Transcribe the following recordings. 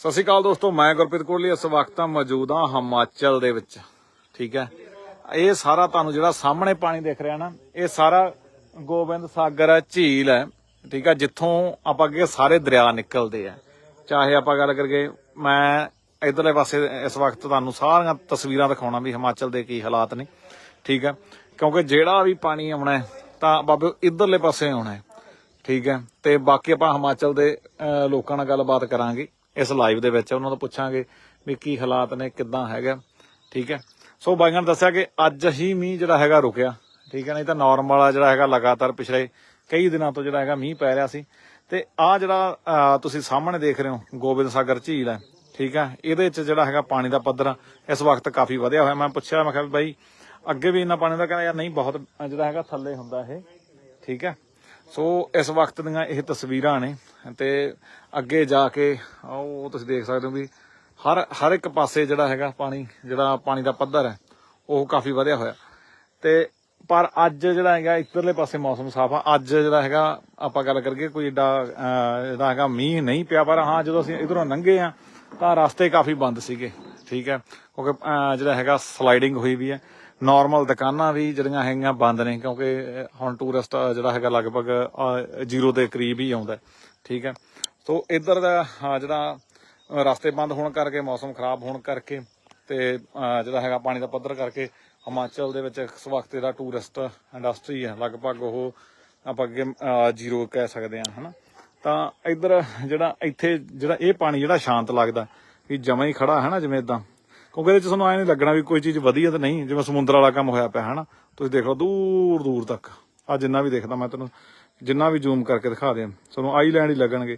ਸਤਿ ਸ਼੍ਰੀ ਅਕਾਲ ਦੋਸਤੋ, ਮੈਂ ਗੁਰਪ੍ਰੀਤ ਕੋਹਲੀ, ਇਸ ਵਕਤ ਮੌਜੂਦ ਹਾਂ ਹਿਮਾਚਲ ਦੇ ਵਿੱਚ, ਠੀਕ ਹੈ? ਇਹ ਸਾਰਾ ਤੁਹਾਨੂੰ ਜਿਹੜਾ ਸਾਹਮਣੇ ਪਾਣੀ ਦਿਖ ਰਿਹਾ ਨਾ, ਇਹ ਸਾਰਾ ਗੋਬਿੰਦ ਸਾਗਰ ਝੀਲ ਹੈ, ਠੀਕ ਹੈ? ਜਿੱਥੋਂ ਆਪਾਂ ਅੱਗੇ ਸਾਰੇ ਦਰਿਆ ਨਿਕਲਦੇ ਆ। ਚਾਹੇ ਆਪਾਂ ਗੱਲ ਕਰੀਏ, ਮੈਂ ਇਧਰਲੇ ਪਾਸੇ ਇਸ ਵਕਤ ਤੁਹਾਨੂੰ ਸਾਰੀਆਂ ਤਸਵੀਰਾਂ ਦਿਖਾਉਣਾ ਵੀ ਹਿਮਾਚਲ ਦੇ ਕੀ ਹਾਲਾਤ ਨੇ, ਠੀਕ ਹੈ? ਕਿਉਂਕਿ ਜਿਹੜਾ ਵੀ ਪਾਣੀ ਆਉਣਾ ਤਾਂ ਬਾਬੇ ਇਧਰਲੇ ਪਾਸੇ ਆਉਣਾ ਠੀਕ ਹੈ? ਤੇ ਬਾਕੀ ਆਪਾਂ ਹਿਮਾਚਲ ਦੇ ਲੋਕਾਂ ਨਾਲ ਗੱਲਬਾਤ ਕਰਾਂਗੇ। ਇਸ ਲਾਈਵ ਦੇ ਵਿੱਚ ਉਹਨਾਂ ਤੋਂ ਪੁੱਛਾਂਗੇ ਵੀ ਕੀ ਹਾਲਾਤ ਨੇ, ਕਿੱਦਾਂ ਹੈਗਾ। ਠੀਕ ਹੈ। ਸੋ ਬਾਈਆਂ ਨੇ ਦੱਸਿਆ ਕਿ ਅੱਜ ਹੀ ਮੀਂਹ ਜਿਹੜਾ ਹੈਗਾ ਰੁਕਿਆ। ਠੀਕ ਹੈ ਨਹੀਂ ਤਾਂ ਨਾਰਮਲ ਜਿਹੜਾ ਹੈਗਾ ਲਗਾਤਾਰ ਪਿਛਲੇ ਕਈ ਦਿਨਾਂ ਤੋਂ ਜਿਹੜਾ ਹੈਗਾ ਮੀਂਹ ਪੈ ਰਿਹਾ ਸੀ। ਤੇ ਆ ਜਿਹੜਾ ਤੁਸੀਂ ਸਾਹਮਣੇ ਦੇਖ ਰਹੇ ਹੋ, ਗੋਬਿੰਦ ਸਾਗਰ ਝੀਲ ਹੈ। ਠੀਕ ਹੈ। ਇਹਦੇ ਵਿੱਚ ਜਿਹੜਾ ਹੈਗਾ ਪਾਣੀ ਦਾ ਪੱਧਰ ਇਸ ਵਕਤ ਕਾਫੀ ਵਧਿਆ ਹੋਇਆ। ਮੈਂ ਪੁੱਛਿਆ, ਮੈਂ ਕਿਹਾ ਬਾਈ, ਅੱਗੇ ਵੀ ਇੰਨਾ ਪਾਣੀ ਦਾ ਕਹਿੰਦਾ ਯਾਰ ਨਹੀਂ, ਬਹੁਤ, ਜਿਹੜਾ ਹੈਗਾ ਥੱਲੇ ਹੁੰਦਾ ਇਹ। ਠੀਕ ਹੈ। ਸੋ ਇਸ ਵਕਤ ਦੀਆਂ ਇਹ ਤਸਵੀਰਾਂ ਨੇ। ਤੇ ਅੱਗੇ ਜਾ ਕੇ ਉਹ ਤੁਸੀਂ ਦੇਖ ਸਕਦੇ ਹੋ ਵੀ ਹਰ ਹਰ ਇੱਕ ਪਾਸੇ ਜਿਹੜਾ ਹੈਗਾ ਪਾਣੀ, ਜਿਹੜਾ ਪਾਣੀ ਦਾ ਪੱਧਰ ਹੈ, ਉਹ ਕਾਫੀ ਵਧਿਆ ਹੋਇਆ। ਤੇ ਪਰ ਅੱਜ ਜਿਹੜਾ ਹੈਗਾ, ਇੱਧਰਲੇ ਪਾਸੇ ਮੌਸਮ ਸਾਫ਼ ਆ। ਅੱਜ ਜਿਹੜਾ ਹੈਗਾ, ਆਪਾਂ ਗੱਲ ਕਰੀਏ ਕੋਈ ਏਡਾ ਜਿਹੜਾ ਹੈਗਾ ਮੀਂਹ ਨਹੀਂ ਪਿਆ, ਪਰ ਹਾਂ, ਜਦੋਂ ਅਸੀਂ ਇਧਰੋਂ ਲੰਘੇ ਆ ਤਾਂ ਰਸਤੇ ਕਾਫੀ ਬੰਦ ਸੀਗੇ, ਠੀਕ ਹੈ? ਕਿਉਂਕਿ ਜਿਹੜਾ ਹੈਗਾ ਸਲਾਈਡਿੰਗ ਹੋਈ ਵੀ ਹੈ। ਨਾਰਮਲ ਦੁਕਾਨਾਂ ਵੀ ਜਿਹੜੀਆਂ ਹੈਗੀਆਂ ਬੰਦ ਨੇ, ਕਿਉਂਕਿ ਹੁਣ ਟੂਰਿਸਟ ਜਿਹੜਾ ਹੈਗਾ ਲਗਭਗ ਜ਼ੀਰੋ ਦੇ ਕਰੀਬ ਹੀ ਆਉਂਦਾ ਠੀਕ ਹੈ? ਸੋ ਇੱਧਰ ਦਾ ਜਿਹੜਾ ਰਸਤੇ ਬੰਦ ਹੋਣ ਕਰਕੇ, ਮੌਸਮ ਖਰਾਬ ਹੋਣ ਕਰਕੇ ਤੇ ਜਿਹੜਾ ਹੈਗਾ ਪਾਣੀ ਦਾ ਪੱਧਰ ਕਰਕੇ ਹਿਮਾਚਲ ਦੇ ਵਿੱਚ ਇਸ ਵਕਤ ਜਿਹੜਾ ਟੂਰਿਸਟ ਇੰਡਸਟਰੀ ਹੈ, ਲਗਭਗ ਉਹ ਆਪਾਂ ਅੱਗੇ ਜ਼ੀਰੋ ਕਹਿ ਸਕਦੇ ਹਾਂ, ਹਨਾ? ਤਾਂ ਇੱਧਰ ਜਿਹੜਾ, ਇੱਥੇ ਜਿਹੜਾ ਇਹ ਪਾਣੀ ਜਿਹੜਾ ਸ਼ਾਂਤ ਲੱਗਦਾ, ਵੀ ਜਮਾ ਹੀ ਖੜਾ ਹੈ ਨਾ, ਜਿਵੇਂ ਇਦਾਂ ਕਿਉਂਕਿ ਇਹਦੇ ਚ ਤੁਹਾਨੂੰ ਐ ਨਹੀਂ ਲੱਗਣਾ ਵੀ ਕੋਈ ਚੀਜ਼ ਵਧੀਆ ਤਾਂ ਨਹੀਂ, ਜਿਵੇਂ ਸਮੁੰਦਰ ਵਾਲਾ ਕੰਮ ਹੋਇਆ ਪਿਆ ਹੈ ਨਾ ਤੁਸੀਂ ਦੇਖ ਲਓ, ਦੂਰ ਦੂਰ ਤੱਕ। ਆ ਜਿੰਨਾ ਵੀ ਦੇਖਦਾ ਮੈਂ ਤੁਹਾਨੂੰ ਜਿੰਨਾ ਵੀ ਜ਼ੂਮ ਕਰਕੇ ਦਿਖਾ ਦਿਆਂ। ਤੁਹਾਨੂੰ ਆਈਲੈਂਡ ਹੀ ਲੱਗਣਗੇ,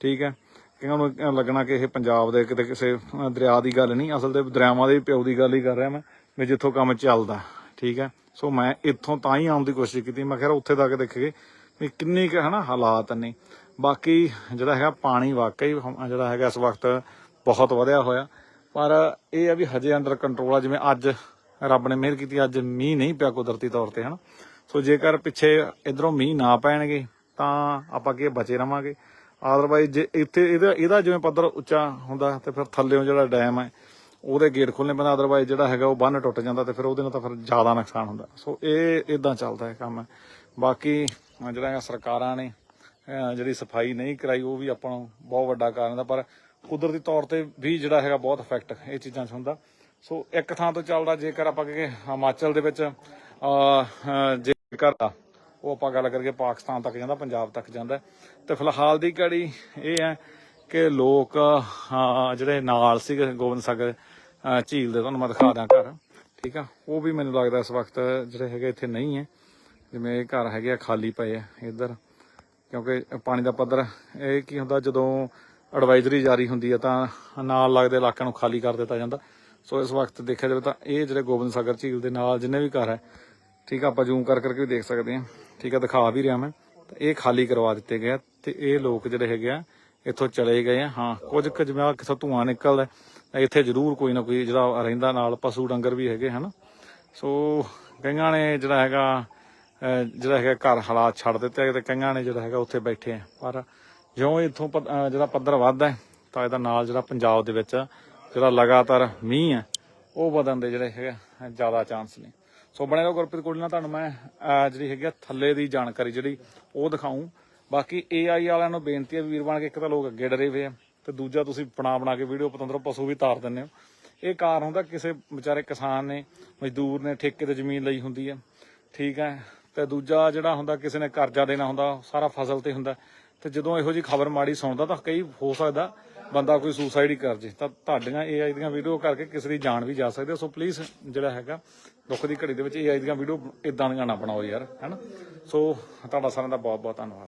ਠੀਕ ਹੈ? ਕਿਉਂਕਿ ਉਹਨੂੰ ਲੱਗਣਾ ਕਿ ਇਹ ਪੰਜਾਬ ਦੇ ਕਿਤੇ ਕਿਸੇ ਦਰਿਆ ਦੀ ਗੱਲ ਨਹੀਂ, ਅਸਲ ਤੇ ਦਰਿਆਵਾਂ ਦੇ ਪਿਓ ਦੀ ਗੱਲ ਹੀ ਕਰ ਰਿਹਾ ਮੈਂ, ਵੀ ਜਿੱਥੋਂ ਕੰਮ ਚੱਲਦਾ, ਠੀਕ ਹੈ? ਸੋ ਮੈਂ ਇੱਥੋਂ ਤਾਂ ਹੀ ਆਉਣ ਦੀ ਕੋਸ਼ਿਸ਼ ਕੀਤੀ। ਮੈਂ ਕਿਹਾ ਉੱਥੇ ਤੱਕ ਦੇਖੀਏ ਵੀ ਕਿੰਨੀ ਕੁ, ਹਨਾ, ਹਾਲਾਤ ਨੇ। ਬਾਕੀ ਜਿਹੜਾ ਹੈਗਾ ਪਾਣੀ ਵਾਕਈ, ਜਿਹੜਾ ਹੈਗਾ ਇਸ ਵਕਤ ਬਹੁਤ ਵਧਿਆ ਹੋਇਆ। ਪਰ ਇਹ ਆ ਵੀ ਹਜੇ ਅੰਦਰ ਕੰਟਰੋਲ ਆ, ਜਿਵੇਂ ਅੱਜ ਰੱਬ ਨੇ ਮਿਹਰ ਕੀਤੀ, ਅੱਜ ਮੀਂਹ ਨਹੀਂ ਪਿਆ ਕੁਦਰਤੀ ਤੌਰ ਤੇ, ਹਨਾ? ਸੋ ਜੇਕਰ ਪਿੱਛੇ ਇਧਰੋਂ ਮੀਂਹ ਨਾ ਪੈਣਗੇ, ਤਾਂ ਆਪਾਂ ਕੀ ਬਚੇ ਰਵਾਂਗੇ। ਆਦਰਵਾਈਜ਼ ਜੇ ਇੱਥੇ ਇਹਦਾ ਇਹਦਾ ਜਿਵੇਂ ਪੱਧਰ ਉੱਚਾ ਹੁੰਦਾ, ਤੇ ਫਿਰ ਥੱਲੇੋਂ ਜਿਹੜਾ ਡੈਮ ਹੈ ਉਹਦੇ ਗੇਟ ਖੋਲਣੇ ਪੈਂਦਾ ਅਦਰਵਾਈਜ਼ ਜਿਹੜਾ ਹੈਗਾ ਉਹ ਬੰਨ ਟੁੱਟ ਜਾਂਦਾ, ਤੇ ਫਿਰ ਉਹਦੇ ਨਾਲ ਤਾਂ ਫਿਰ ਜ਼ਿਆਦਾ ਨੁਕਸਾਨ ਹੁੰਦਾ। ਸੋ ਇਹ ਇਦਾਂ ਚੱਲਦਾ ਹੈ ਕੰਮ। ਬਾਕੀ ਜਿਹੜਾ ਸਰਕਾਰਾਂ ਨੇ ਜਿਹੜੀ ਸਫ਼ਾਈ ਨਹੀਂ ਕਰਾਈ, ਉਹ ਵੀ ਆਪਾਂ ਨੂੰ ਬਹੁਤ ਵੱਡਾ ਕਾਰਨ ਦਾ ਪਰ ਕੁਦਰਤੀ ਤੌਰ ਤੇ ਵੀ ਜਿਹੜਾ ਹੈਗਾ ਬਹੁਤ ਇਫੈਕਟ ਇਹ ਚੀਜ਼ਾਂ 'ਚ ਹੁੰਦਾ। ਸੋ ਇੱਕ ਥਾਂ ਤੋਂ ਚੱਲਦਾ ਜੇਕਰ ਆਪਾਂ ਕਹੀਏ ਹਿਮਾਚਲ ਦੇ ਵਿੱਚ ਅਹ, ਅਹ, ਜੇਕਰ ਉਹ ਆਪਾਂ ਗੱਲ ਕਰਕੇ ਪਾਕਿਸਤਾਨ ਤੱਕ ਜਾਂਦਾ ਪੰਜਾਬ ਤੱਕ ਜਾਂਦਾ। ਤੇ ਫਿਲਹਾਲ ਦੀ ਘੜੀ ਇਹ ਹੈ ਕਿ ਲੋਕ ਜਿਹੜੇ ਨਾਲ ਸੀਗੇ ਗੋਬਿੰਦ ਸਾਗਰ ਝੀਲ ਦੇ ਤੁਹਾਨੂੰ ਮੈਂ ਦਿਖਾ ਦਾਂ ਘਰ ਠੀਕ ਆ? ਉਹ ਵੀ ਮੈਨੂੰ ਲੱਗਦਾ ਇਸ ਵਕਤ ਜਿਹੜੇ ਹੈਗੇ ਇੱਥੇ ਨਹੀਂ ਹੈ। ਜਿਵੇਂ ਇਹ ਘਰ ਹੈਗੇ ਆ ਖਾਲੀ ਪਏ ਆ ਇੱਧਰ। ਕਿਉਂਕਿ ਪਾਣੀ ਦਾ ਪੱਧਰ ਇਹ ਕੀ ਹੁੰਦਾ ਜਦੋਂ ਐਡਵਾਈਜ਼ਰੀ ਜਾਰੀ ਹੁੰਦੀ ਹੈ ਤਾਂ ਨਾਲ ਲੱਗਦੇ ਇਲਾਕਿਆਂ ਨੂੰ ਖਾਲੀ ਕਰ ਦਿੱਤਾ ਜਾਂਦਾ। ਸੋ ਇਸ ਵਕਤ ਦੇਖਿਆ ਜਾਵੇ ਤਾਂ ਇਹ ਜਿਹੜੇ ਗੋਬਿੰਦ ਸਾਗਰ ਝੀਲ ਦੇ ਨਾਲ ਜਿੰਨੇ ਵੀ ਘਰ ਹੈ ਠੀਕ ਆ ਆਪਾਂ ਜ਼ੂਮ ਕਰ ਕਰਕੇ ਵੀ ਦੇਖ ਸਕਦੇ ਹਾਂ। ਠੀਕ ਆ ਦਿਖਾ ਵੀ ਰਿਹਾ ਮੈਂ। ਤਾਂ ਇਹ ਖਾਲੀ ਕਰਵਾ ਦਿੱਤੇ ਗਏ ਆ ਤੇ ਇਹ ਲੋਕ ਜਿਹੜੇ ਹੈਗੇ ਆ ਇੱਥੋਂ ਚਲੇ ਗਏ ਆ। ਹਾਂ ਕੁਝ ਕੁ ਜਿਵੇਂ ਆਹ ਕਿਥੋਂ ਧੂਆਂ ਨਿਕਲਦਾ ਹੈ, ਇੱਥੇ ਜ਼ਰੂਰ ਕੋਈ ਨਾ ਕੋਈ ਜਿਹੜਾ ਰਹਿੰਦਾ ਨਾਲ ਪਸ਼ੂ ਡੰਗਰ ਵੀ ਹੈਗੇ ਹਨ। ਸੋ ਕਈਆਂ ਨੇ ਜਿਹੜਾ ਹੈਗਾ ਜਿਹੜਾ ਹੈਗਾ ਘਰ ਹਾਲਾਤ ਛੱਡ ਦਿੱਤੇ ਤੇ ਕਈਆਂ ਨੇ ਜਿਹੜਾ ਹੈਗਾ ਉੱਥੇ ਬੈਠੇ ਆ। ਪਰ ਜਿਉਂ ਇੱਥੋਂ ਪ- ਜਿਹੜਾ ਪੱਧਰ ਵੱਧਦਾ ਹੈ, ਤਾਂ ਇਹਦਾ ਨਾਲ ਜਿਹੜਾ ਪੰਜਾਬ ਦੇ ਵਿੱਚ ਜਿਹੜਾ ਲਗਾਤਾਰ ਮੀਂਹ ਹੈ ਉਹ ਵਧਣ ਦੇ ਜਿਹੜੇ ਹੈਗੇ ਜ਼ਿਆਦਾ ਚਾਂਸ ਨੇ। ਸੋ ਬਣੇ ਰਹੋ ਗੁਰਪ੍ਰੀਤ ਕੋਲ ਨਾਲ ਤੁਹਾਨੂੰ ਮੈਂ ਜਿਹੜੀ ਹੈਗੀ ਆ ਥੱਲੇ ਦੀ ਜਾਣਕਾਰੀ ਜਿਹੜੀ ਉਹ ਦਿਖਾਉਂ ਬਾਕੀ AI ਵਾਲਿਆਂ ਨੂੰ ਬੇਨਤੀ ਹੈ ਵੀਰ ਬਣ ਕੇ ਇੱਕ ਤਾਂ ਲੋਕ ਅੱਗੇ ਡਰੇ ਹੋਏ ਆ ਤੇ ਦੂਜਾ ਤੁਸੀਂ ਬਣਾ ਬਣਾ ਕੇ ਵੀਡੀਓ ਪਤੰਦਰ ਪਸ਼ੂ ਵੀ ਤਾਰ ਦਿੰਦੇ ਹੋ। ਇਹ ਕਾਰਨ ਹੁੰਦਾ ਕਿਸੇ ਵਿਚਾਰੇ ਕਿਸਾਨ ਨੇ ਮਜ਼ਦੂਰ ਨੇ ਠੇਕੇ ਤੇ ਜ਼ਮੀਨ ਲਈ ਹੁੰਦੀ ਹੈ। ਠੀਕ ਹੈ ਤੇ ਦੂਜਾ ਜਿਹੜਾ ਹੁੰਦਾ ਕਿਸੇ ਨੇ ਕਰਜ਼ਾ ਦੇਣਾ ਹੁੰਦਾ ਸਾਰਾ ਫਸਲ ਤੇ ਹੁੰਦਾ। ਤੇ ਜਦੋਂ ਇਹੋ ਜੀ ਖਬਰ ਮਾੜੀ ਸੁਣਦਾ ਤਾਂ ਕਈ ਹੋ ਸਕਦਾ ਬੰਦਾ ਕੋਈ ਸੁਸਾਈਡ ਹੀ ਕਰ ਜੇ। ਤਾਂ ਤੁਹਾਡੀਆਂ AI ਦੀਆਂ ਵੀਡੀਓ ਕਰਕੇ ਕਿਸੇ ਦੀ ਜਾਨ ਵੀ ਜਾ ਸਕਦੀ ਹੈ ਸੋ ਪਲੀਜ਼ ਜਿਹੜਾ ਹੈਗਾ, ਦੁੱਖ ਦੀ ਘੜੀ ਦੇ ਵਿੱਚ AI ਦੀਆਂ ਵੀਡੀਓ ਇਦਾਂ ਦੀਆਂ ਨਾ ਬਣਾਓ ਯਾਰ, ਹੈਨਾ? ਸੋ ਤੁਹਾਡਾ ਸਾਰਿਆਂ ਦਾ ਬਹੁਤ ਬਹੁਤ ਧੰਨਵਾਦ।